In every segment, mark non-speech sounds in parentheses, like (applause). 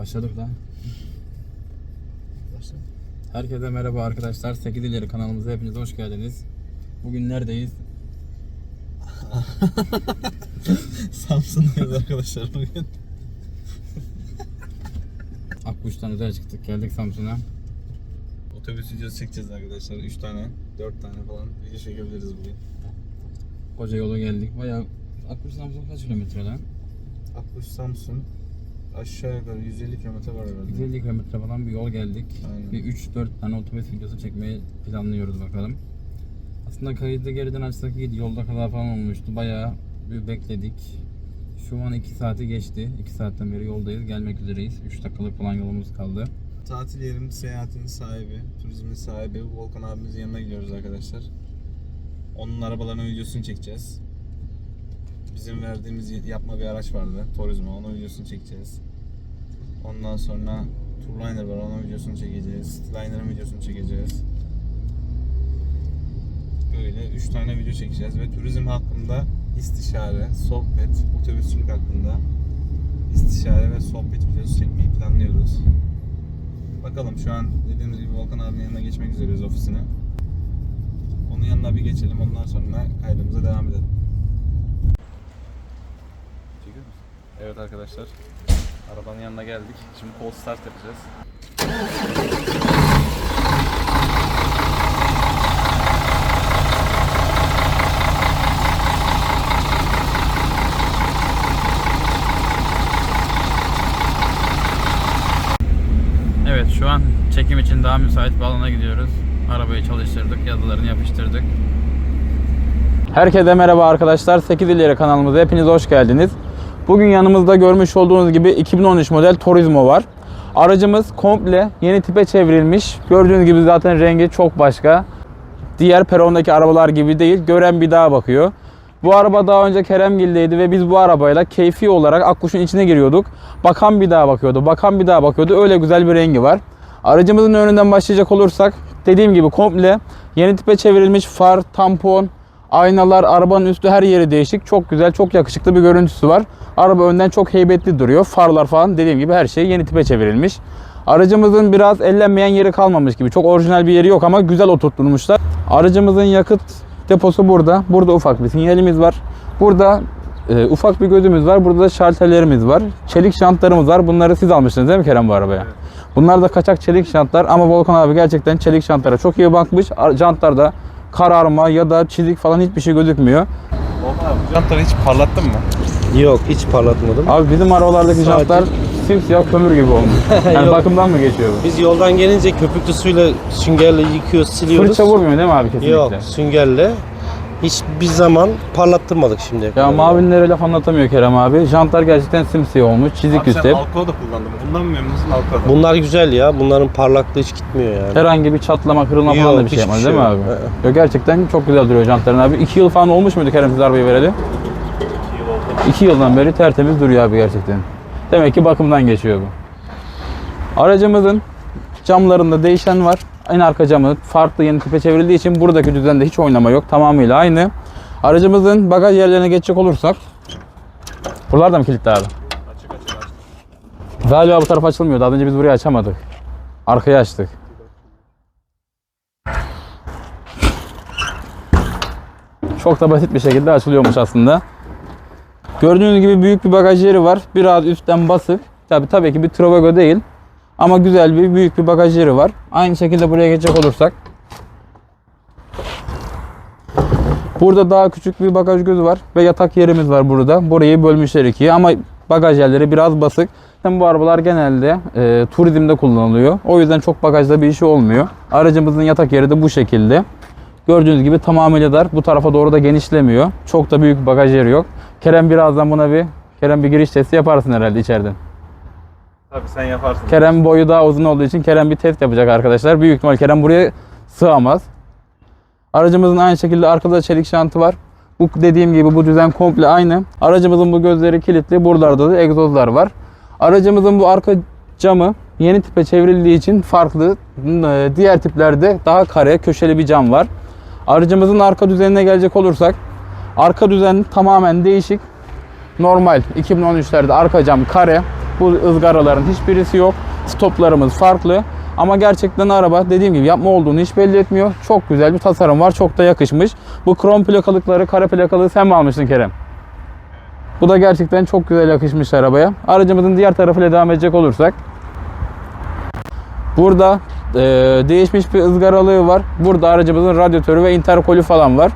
Başladık lan. Herkese merhaba arkadaşlar. 8 ileri kanalımıza hepiniz hoş geldiniz. Bugün neredeyiz? (laughs) Samsun'dayız arkadaşlar bugün. (laughs) Akkuş'tan özel çıktık. Geldik Samsun'a. Otobüs videosu çekeceğiz arkadaşlar. 3 tane, 4 tane falan video çekebiliriz bugün. Koca yola geldik. Bayağı Akkuş Samsun kaç kilometre lan? Akkuş Samsun aşağı yukarı 150 km var herhalde. 150 kilometre falan bir yol geldik. Aynen. Bir 3-4 tane otobüs videosu çekmeyi planlıyoruz bakalım. Aslında kaydı geriden açsak iyiydi. Yolda kaza falan olmuştu. Bayağı bir bekledik. Şu an 2 saati geçti. 2 saatten beri yoldayız. Gelmek üzereyiz. 3 dakikalık falan yolumuz kaldı. Tatil yerim seyahatin sahibi, turizmin sahibi Volkan abimizin yanına gidiyoruz arkadaşlar. Onun arabalarının videosunu çekeceğiz. Bizim verdiğimiz yapma bir araç vardı. Turizmo. Onun videosunu çekeceğiz. Ondan sonra Tourliner var. Onun videosunu çekeceğiz. Cityliner'ın videosunu çekeceğiz. Böyle 3 tane video çekeceğiz ve turizm hakkında istişare, sohbet, otobüsçülük hakkında istişare ve sohbet videosu çekmeyi planlıyoruz. Bakalım şu an dediğimiz gibi Volkan abinin yanına geçmek üzereyiz ofisine. Onun yanına bir geçelim ondan sonra kaydımıza devam edelim. Evet arkadaşlar. Arabanın yanına geldik. Şimdi kol start yapacağız. Evet şu an çekim için daha müsait bir alana gidiyoruz. Arabayı çalıştırdık, yazılarını yapıştırdık. Herkese merhaba arkadaşlar. 8 ileri kanalımıza hepiniz hoş geldiniz. Bugün yanımızda görmüş olduğunuz gibi 2013 model Turismo var. Aracımız komple yeni tipe çevrilmiş. Gördüğünüz gibi zaten rengi çok başka. Diğer perondaki arabalar gibi değil. Gören bir daha bakıyor. Bu araba daha önce Keremgil'deydi ve biz bu arabayla keyfi olarak Akkuş'un içine giriyorduk. Bakan bir daha bakıyordu, bakan bir daha bakıyordu. Öyle güzel bir rengi var. Aracımızın önünden başlayacak olursak dediğim gibi komple yeni tipe çevrilmiş far, tampon, aynalar, arabanın üstü her yeri değişik. Çok güzel, çok yakışıklı bir görüntüsü var. Araba önden çok heybetli duruyor. Farlar falan dediğim gibi her şey yeni tipe çevrilmiş. Aracımızın biraz ellenmeyen yeri kalmamış gibi. Çok orijinal bir yeri yok ama güzel oturtulmuşlar. Aracımızın yakıt deposu burada. Burada ufak bir sinyalimiz var. Burada e, ufak bir gözümüz var. Burada da şalterlerimiz var. Çelik jantlarımız var. Bunları siz almışsınız değil mi Kerem bu arabaya? Bunlar da kaçak çelik jantlar ama Volkan abi gerçekten çelik jantlara çok iyi bakmış. Ar- Jantlarda kararma ya da çizik falan hiçbir şey gözükmüyor. Abi bu jantları hiç parlattın mı? Yok hiç parlatmadım. Abi bizim arabalardaki Sadece- jantlar simsiyah kömür gibi olmuş. (laughs) Yani bakımdan mı geçiyor bu? Biz yoldan gelince köpüklü suyla süngerle yıkıyoruz, siliyoruz. Fırça vurmuyor değil mi abi kesinlikle? Yok süngerle. Hiçbir zaman parlattırmadık şimdiye Ya mavinlere laf anlatamıyor Kerem abi. Jantlar gerçekten simsiyah olmuş. Çizik Abi üstü. sen Alcoa da kullandın. Bundan mı memnunsun Alcoa'dan? Bunlar güzel ya. Bunların parlaklığı hiç gitmiyor yani. Herhangi bir çatlama, kırılma falan da Yok, bir şey hiçbir yapmaz şey değil mi abi? yok. Ee. Yok gerçekten çok güzel duruyor jantların abi. 2 yıl falan olmuş muydu Kerem siz arabayı vereli? 2 yıldan beri tertemiz duruyor abi gerçekten. Demek ki bakımdan geçiyor bu. Aracımızın camlarında değişen var. En arka camı farklı yeni tipe çevrildiği için buradaki düzende hiç oynama yok. Tamamıyla aynı. Aracımızın bagaj yerlerine geçecek olursak Buralar da mı kilitli abi? Açık açık açık. Galiba bu taraf açılmıyordu. Az önce biz burayı açamadık. Arkayı açtık. Çok da basit bir şekilde açılıyormuş aslında. Gördüğünüz gibi büyük bir bagaj yeri var. Biraz üstten basık. Tabi tabii ki bir Trovago değil. Ama güzel bir büyük bir bagaj yeri var. Aynı şekilde buraya geçecek olursak. Burada daha küçük bir bagaj gözü var ve yatak yerimiz var burada. Burayı bölmüşler ikiye ama bagaj yerleri biraz basık. Zaten bu arabalar genelde e, turizmde kullanılıyor. O yüzden çok bagajda bir işi olmuyor. Aracımızın yatak yeri de bu şekilde. Gördüğünüz gibi tamamıyla dar. Bu tarafa doğru da genişlemiyor. Çok da büyük bagaj yeri yok. Kerem birazdan buna bir Kerem bir giriş testi yaparsın herhalde içeriden. Tabii sen yaparsın. Kerem boyu daha uzun olduğu için Kerem bir test yapacak arkadaşlar. Büyük ihtimal Kerem buraya sığamaz. Aracımızın aynı şekilde arkada çelik şantı var. Bu dediğim gibi bu düzen komple aynı. Aracımızın bu gözleri kilitli. Buralarda da egzozlar var. Aracımızın bu arka camı yeni tipe çevrildiği için farklı. Ee, Diğer tiplerde daha kare, köşeli bir cam var. Aracımızın arka düzenine gelecek olursak arka düzen tamamen değişik. Normal 2013'lerde arka cam kare. Bu ızgaraların hiçbirisi yok. Stoplarımız farklı. Ama gerçekten araba dediğim gibi yapma olduğunu hiç belli etmiyor. Çok güzel bir tasarım var. Çok da yakışmış. Bu krom plakalıkları, kara plakalığı sen mi almıştın Kerem? Bu da gerçekten çok güzel yakışmış arabaya. Aracımızın diğer tarafıyla devam edecek olursak. Burada e, değişmiş bir ızgaralığı var. Burada aracımızın radyatörü ve interkolü falan var.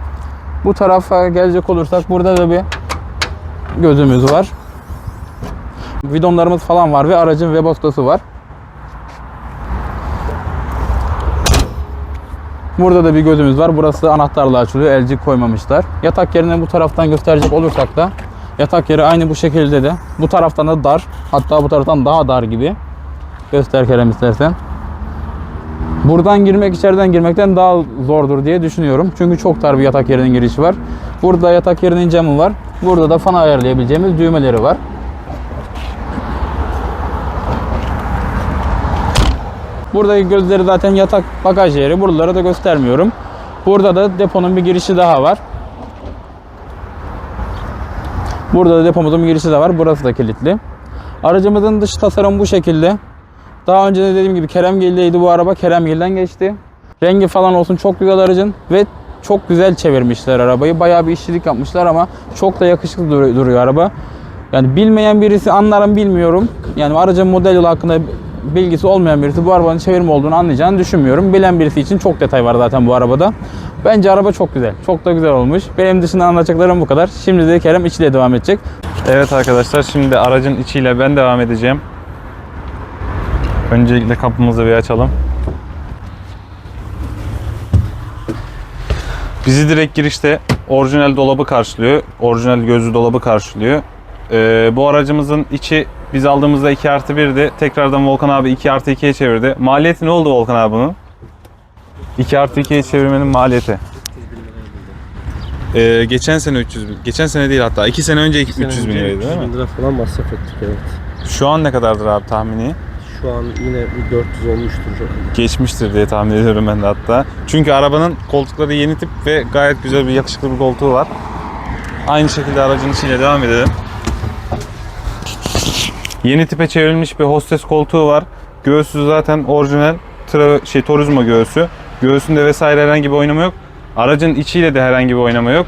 Bu tarafa gelecek olursak burada da bir gözümüz var. Vidonlarımız falan var ve aracın webostası var. Burada da bir gözümüz var. Burası anahtarla açılıyor. Elcik koymamışlar. Yatak yerini bu taraftan gösterecek olursak da yatak yeri aynı bu şekilde de. Bu taraftan da dar. Hatta bu taraftan daha dar gibi. Göster Kerem istersen. Buradan girmek içeriden girmekten daha zordur diye düşünüyorum. Çünkü çok dar bir yatak yerinin girişi var. Burada yatak yerinin camı var. Burada da fan ayarlayabileceğimiz düğmeleri var. Buradaki gözleri zaten yatak bagaj yeri. Buraları da göstermiyorum. Burada da deponun bir girişi daha var. Burada da depomuzun bir girişi de var. Burası da kilitli. Aracımızın dış tasarımı bu şekilde. Daha önce de dediğim gibi Keremgil'deydi bu araba. Keremgil'den geçti. Rengi falan olsun çok güzel aracın ve çok güzel çevirmişler arabayı. Bayağı bir işçilik yapmışlar ama çok da yakışıklı dur- duruyor araba. Yani bilmeyen birisi anlarım bilmiyorum. Yani aracın model yılı hakkında bilgisi olmayan birisi bu arabanın çevirme olduğunu anlayacağını düşünmüyorum. Bilen birisi için çok detay var zaten bu arabada. Bence araba çok güzel. Çok da güzel olmuş. Benim dışında anlatacaklarım bu kadar. Şimdi de Kerem içiyle devam edecek. Evet arkadaşlar şimdi aracın içiyle ben devam edeceğim. Öncelikle kapımızı bir açalım. Bizi direkt girişte orijinal dolabı karşılıyor. Orijinal gözlü dolabı karşılıyor. Ee, bu aracımızın içi biz aldığımızda 2 artı 1'di. Tekrardan Volkan abi 2 artı 2'ye çevirdi. Maliyeti ne oldu Volkan abi bunun? 2 artı 2'ye çevirmenin maliyeti. Ee, geçen sene 300 bin. Geçen sene değil hatta. 2 sene önce 300 bin liraydı değil mi? bin lira falan masraf ettik evet. Şu an ne kadardır abi tahmini? Şu an yine bir 400 olmuştur. Geçmiştir diye tahmin ediyorum ben de hatta. Çünkü arabanın koltukları yeni tip ve gayet güzel bir yakışıklı bir koltuğu var. Aynı şekilde aracın içiyle devam edelim. Yeni tipe çevrilmiş bir hostes koltuğu var. Göğsü zaten orijinal tra- şey Turismo göğsü. Göğsünde vesaire herhangi bir oynama yok. Aracın içiyle de herhangi bir oynama yok.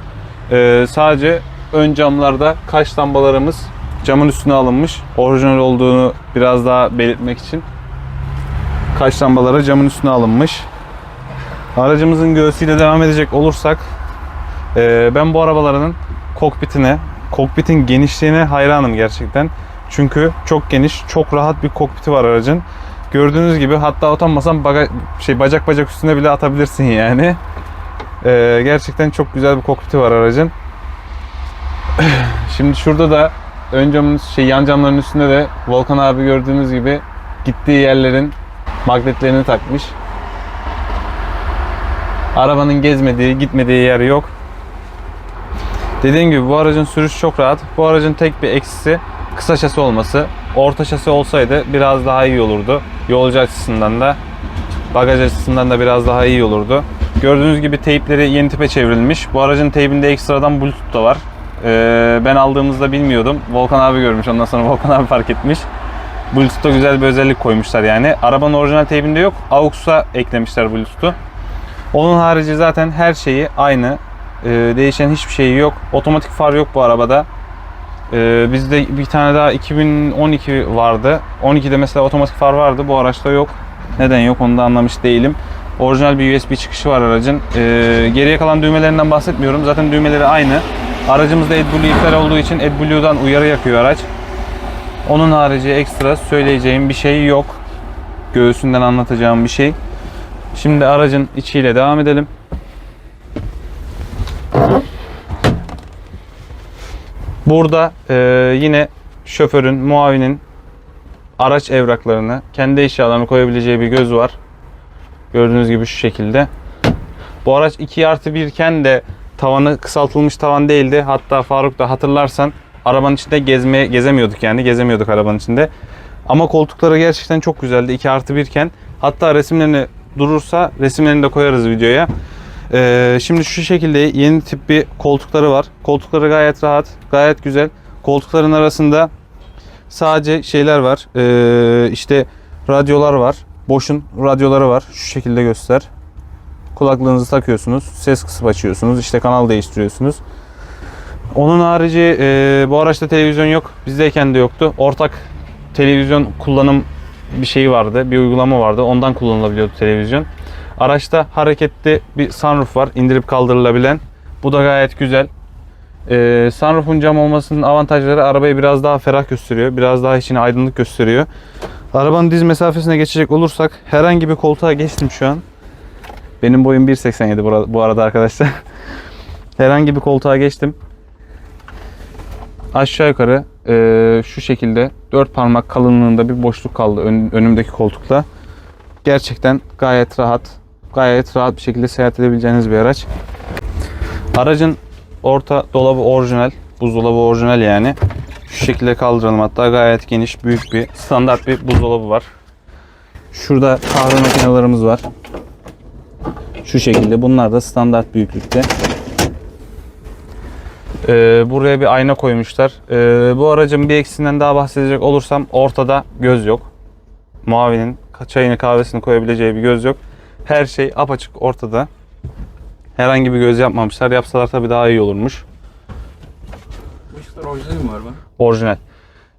Ee, sadece ön camlarda kaş lambalarımız camın üstüne alınmış. Orijinal olduğunu biraz daha belirtmek için kaş lambaları camın üstüne alınmış. Aracımızın göğsüyle devam edecek olursak eee, ben bu arabaların kokpitine, kokpitin genişliğine hayranım gerçekten. Çünkü çok geniş, çok rahat bir kokpiti var aracın. Gördüğünüz gibi hatta utanmasan baga, şey bacak bacak üstüne bile atabilirsin yani. Eee, gerçekten çok güzel bir kokpiti var aracın. Şimdi şurada da ön camın şey yan camların üstünde de Volkan abi gördüğünüz gibi gittiği yerlerin magnetlerini takmış. Arabanın gezmediği, gitmediği yer yok. Dediğim gibi bu aracın sürüş çok rahat. Bu aracın tek bir eksisi kısa şasi olması. Orta şasi olsaydı biraz daha iyi olurdu. Yolcu açısından da, bagaj açısından da biraz daha iyi olurdu. Gördüğünüz gibi teypleri yeni tipe çevrilmiş. Bu aracın teybinde ekstradan Bluetooth da var. Ee, ben aldığımızda bilmiyordum. Volkan abi görmüş. Ondan sonra (laughs) Volkan abi fark etmiş. Bluetooth'ta güzel bir özellik koymuşlar yani. Arabanın orijinal teybinde yok. AUX'a eklemişler Bluetooth'u. Onun harici zaten her şeyi aynı. Ee, değişen hiçbir şeyi yok. Otomatik far yok bu arabada. Ee, bizde bir tane daha 2012 vardı. 12'de mesela otomatik far vardı. Bu araçta yok. Neden yok onu da anlamış değilim. Orijinal bir USB çıkışı var aracın. Ee, geriye kalan düğmelerinden bahsetmiyorum. Zaten düğmeleri aynı. Aracımızda AdBlue iptal olduğu için AdBlue'dan uyarı yakıyor araç. Onun harici ekstra söyleyeceğim bir şey yok. Göğsünden anlatacağım bir şey. Şimdi aracın içiyle devam edelim. Burada e, yine şoförün, muavinin araç evraklarını, kendi eşyalarını koyabileceği bir göz var. Gördüğünüz gibi şu şekilde. Bu araç 2 artı 1 iken de tavanı kısaltılmış tavan değildi. Hatta Faruk da hatırlarsan arabanın içinde gezmeye gezemiyorduk yani gezemiyorduk arabanın içinde. Ama koltukları gerçekten çok güzeldi 2 artı 1 iken. Hatta resimlerini durursa resimlerini de koyarız videoya. Ee, şimdi şu şekilde yeni tip bir koltukları var. Koltukları gayet rahat, gayet güzel. Koltukların arasında sadece şeyler var. Ee, işte radyolar var. Boşun radyoları var. Şu şekilde göster. Kulaklığınızı takıyorsunuz. Ses kısıp açıyorsunuz. İşte kanal değiştiriyorsunuz. Onun harici e, bu araçta televizyon yok. Bizdeyken de yoktu. Ortak televizyon kullanım bir şeyi vardı. Bir uygulama vardı. Ondan kullanılabiliyordu televizyon. Araçta hareketli bir sunroof var. indirip kaldırılabilen. Bu da gayet güzel. Ee, sunroof'un cam olmasının avantajları arabayı biraz daha ferah gösteriyor. Biraz daha içine aydınlık gösteriyor. Arabanın diz mesafesine geçecek olursak herhangi bir koltuğa geçtim şu an. Benim boyum 1.87 bu arada- arkadaşlar. (laughs) herhangi bir koltuğa geçtim. Aşağı yukarı eee, şu şekilde 4 parmak kalınlığında bir boşluk kaldı ön- önümdeki koltukta. Gerçekten gayet rahat, gayet rahat bir şekilde seyahat edebileceğiniz bir araç. Aracın orta dolabı orijinal, buzdolabı orijinal yani. Şu şekilde kaldıralım hatta gayet geniş, büyük bir standart bir buzdolabı var. Şurada kahve makinelerimiz var. Şu şekilde bunlar da standart büyüklükte. Ee, buraya bir ayna koymuşlar. Ee, bu aracın bir eksiğinden daha bahsedecek olursam ortada göz yok. Muavinin çayını kahvesini koyabileceği bir göz yok. Her şey apaçık ortada. Herhangi bir göz yapmamışlar. Yapsalar tabii daha iyi olurmuş. Bu ışıklar orijinal mi var mı? Orijinal.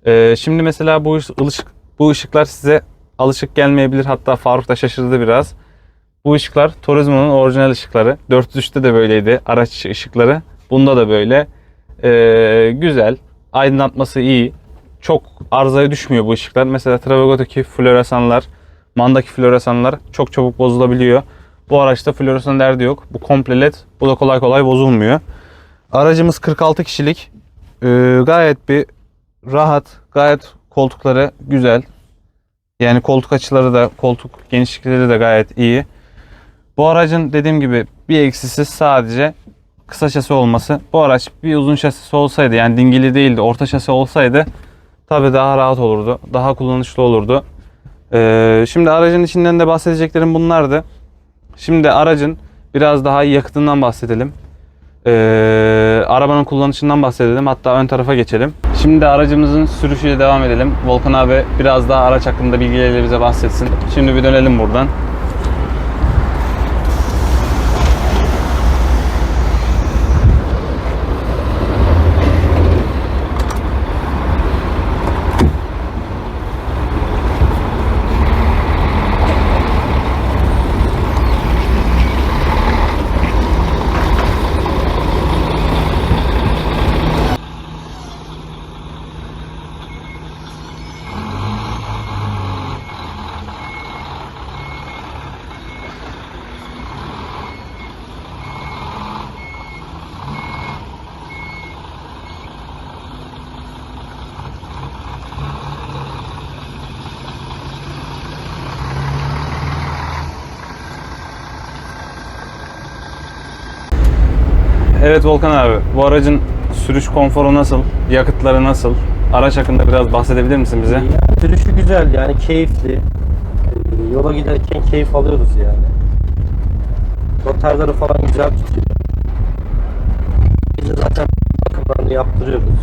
Ee, şimdi mesela bu ış- ışık, bu ışıklar size alışık gelmeyebilir. Hatta Faruk da şaşırdı biraz. Bu ışıklar Turismo'nun orijinal ışıkları. 403'te de böyleydi araç ışıkları. Bunda da böyle. Ee, güzel. Aydınlatması iyi. Çok arızaya düşmüyor bu ışıklar. Mesela Travago'daki floresanlar, Mandaki floresanlar çok çabuk bozulabiliyor. Bu araçta floresan derdi yok. Bu komple led. Bu da kolay kolay bozulmuyor. Aracımız 46 kişilik. Ee, gayet bir rahat, gayet koltukları güzel. Yani koltuk açıları da, koltuk genişlikleri de gayet iyi. Bu aracın dediğim gibi bir eksisi sadece kısa şasi olması. Bu araç bir uzun şasisi olsaydı yani dingili değildi, orta şasi olsaydı tabii daha rahat olurdu. Daha kullanışlı olurdu. Ee, şimdi aracın içinden de bahsedeceklerim bunlardı. Şimdi aracın biraz daha yakıtından bahsedelim. Ee, arabanın kullanışından bahsedelim. Hatta ön tarafa geçelim. Şimdi aracımızın sürüşüyle devam edelim. Volkan abi biraz daha araç hakkında bilgileriyle bize bahsetsin. Şimdi bir dönelim buradan. Evet Volkan abi, bu aracın sürüş konforu nasıl? Yakıtları nasıl? Araç hakkında biraz bahsedebilir misin bize? Yani sürüşü güzel yani keyifli. Ee, Yola giderken keyif alıyoruz yani. Rotarları falan güzel tutuyor. Biz de zaten bakımlarını yaptırıyoruz.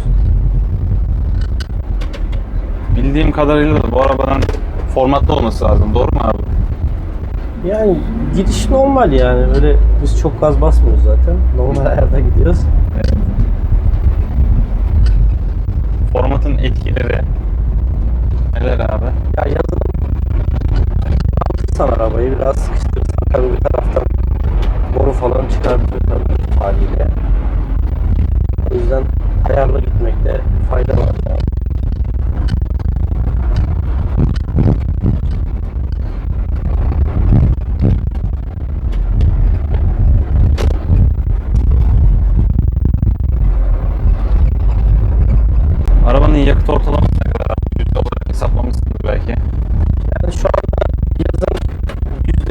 Bildiğim kadarıyla da bu arabanın formatlı olması lazım. Doğru mu abi? Yani gidiş normal yani. Öyle biz çok gaz basmıyoruz zaten. Normal ayarda gidiyoruz. Formatın etkileri neler abi? Ya yazın altırsan arabayı biraz sıkıştırırsan tabii bir taraftan boru falan çıkartıyor tabii haliyle. O yüzden ayarla gitmekte fayda var.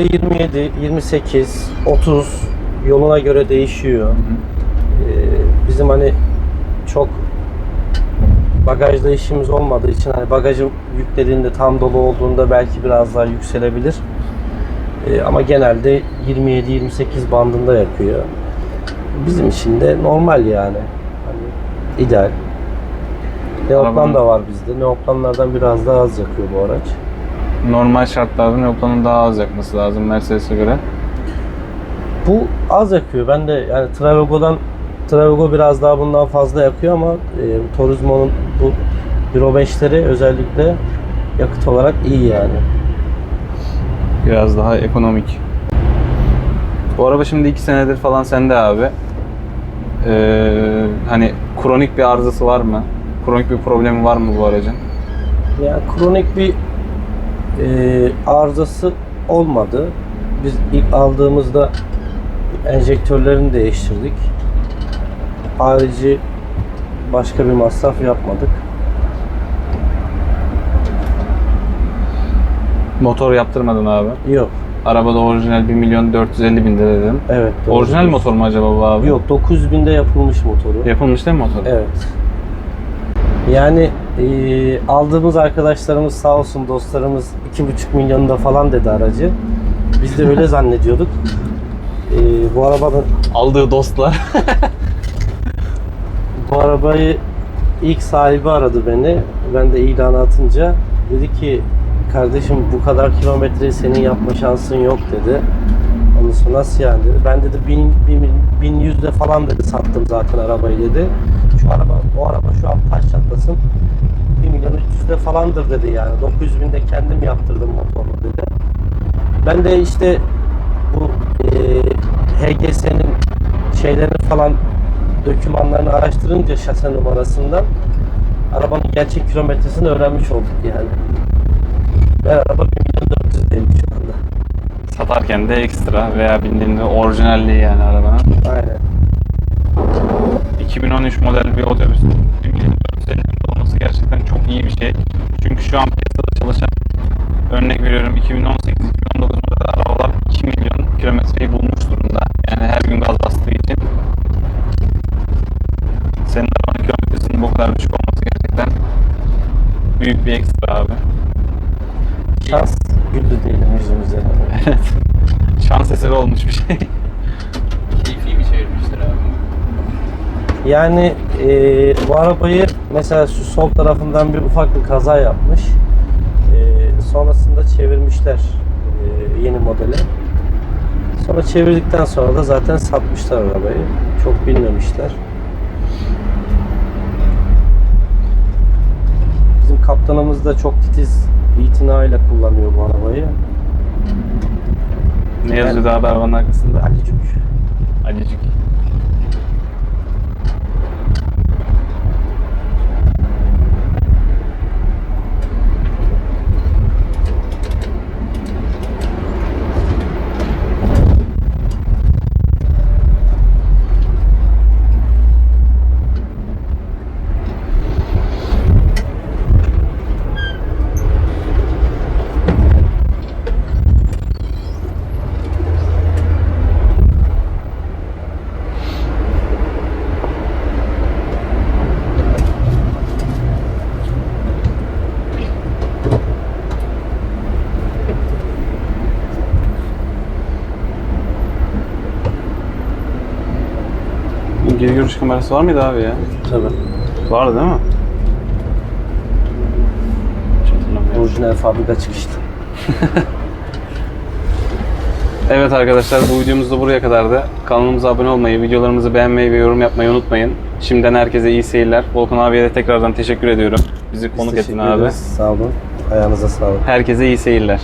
%27, 28, 30 yoluna göre değişiyor. Ee, bizim hani çok bagajda işimiz olmadığı için hani bagajı yüklediğinde tam dolu olduğunda belki biraz daha yükselebilir. Ee, ama genelde 27-28 bandında yapıyor. Bizim için de normal yani. Hani ideal. Neoplan da var bizde. Neoplanlardan biraz daha az yakıyor bu araç. Normal şartlarda Neoplan'ın daha az yakması lazım Mercedes'e göre. Bu az yakıyor. Ben de yani Travego'dan Travego biraz daha bundan fazla yakıyor ama e, Turismo'nun bu Euro 5'leri özellikle yakıt olarak iyi yani. Biraz daha ekonomik. Bu araba şimdi 2 senedir falan sende abi. Ee, hani kronik bir arızası var mı? Kronik bir problemi var mı bu aracın? Yani kronik bir e, arızası olmadı. Biz ilk aldığımızda enjektörlerini değiştirdik. Harici başka bir masraf yapmadık. Motor yaptırmadın abi. Yok. Arabada orijinal 1 milyon 450 bin lira dedim. Evet. doğru Orijinal motor mu acaba bu abi? Yok 9000'de yapılmış motoru. Yapılmış değil mi motor? Evet. Yani e, aldığımız arkadaşlarımız sağ olsun dostlarımız 2,5 milyonda falan dedi aracı. Biz de öyle (laughs) zannediyorduk. E, bu arabanın Aldığı dostlar. (laughs) bu arabayı ilk sahibi aradı beni. Ben de ilanı atınca dedi ki kardeşim bu kadar kilometreyi senin yapma şansın yok dedi. Ondan sonra nasıl yani dedi. Ben dedi 1000 1100'de falan dedi sattım zaten arabayı dedi. Şu araba o araba şu an taş çatlasın. 1 milyon 300'de falandır dedi yani. 900 binde kendim yaptırdım motorunu dedi. Ben de işte bu e, HGS'nin şeylerini falan dokümanlarını araştırınca şase numarasından arabanın gerçek kilometresini öğrenmiş olduk yani. Ve araba 1 milyon 400 değil şu anda. Satarken de ekstra veya bindiğinde orijinalliği yani arabanın. Aynen. 2013 model bir otobüs 1 milyon 450 bin olması gerçekten çok iyi bir şey. Çünkü şu an piyasada çalışan örnek veriyorum 2018-2019 model arabalar 2 milyon kilometreyi bulmuş durumda. Yani her gün gaz bastığı için. Senin arabanın kilometresinin bu kadar düşük olması gerçekten büyük bir ekstra abi. Şans güldü diyelim yüzümüze. (laughs) Şans eseri olmuş bir şey. Keyfi bir çevirmiştir abi. Yani e, bu arabayı mesela şu sol tarafından bir ufak bir kaza yapmış. E, sonrasında çevirmişler e, yeni modele. Sonra çevirdikten sonra da zaten satmışlar arabayı. Çok bilmemişler. Bizim kaptanımız da çok titiz itinayla kullanıyor bu arabayı. Ne yazıyordu abi arabanın arkasında? Alicük. Acıcık. Geri görüş kamerası var mıydı abi ya? Tabii. Vardı değil mi? Hiç hatırlamıyorum. Orijinal fabrika çıkışlı. (laughs) Evet arkadaşlar bu videomuz da buraya kadardı. Kanalımıza abone olmayı, videolarımızı beğenmeyi ve yorum yapmayı unutmayın. Şimdiden herkese iyi seyirler. Volkan abiye de tekrardan teşekkür ediyorum. Bizi Biz konuk ettin abi. ederiz. Sağ olun. Ayağınıza sağlık. Herkese iyi seyirler.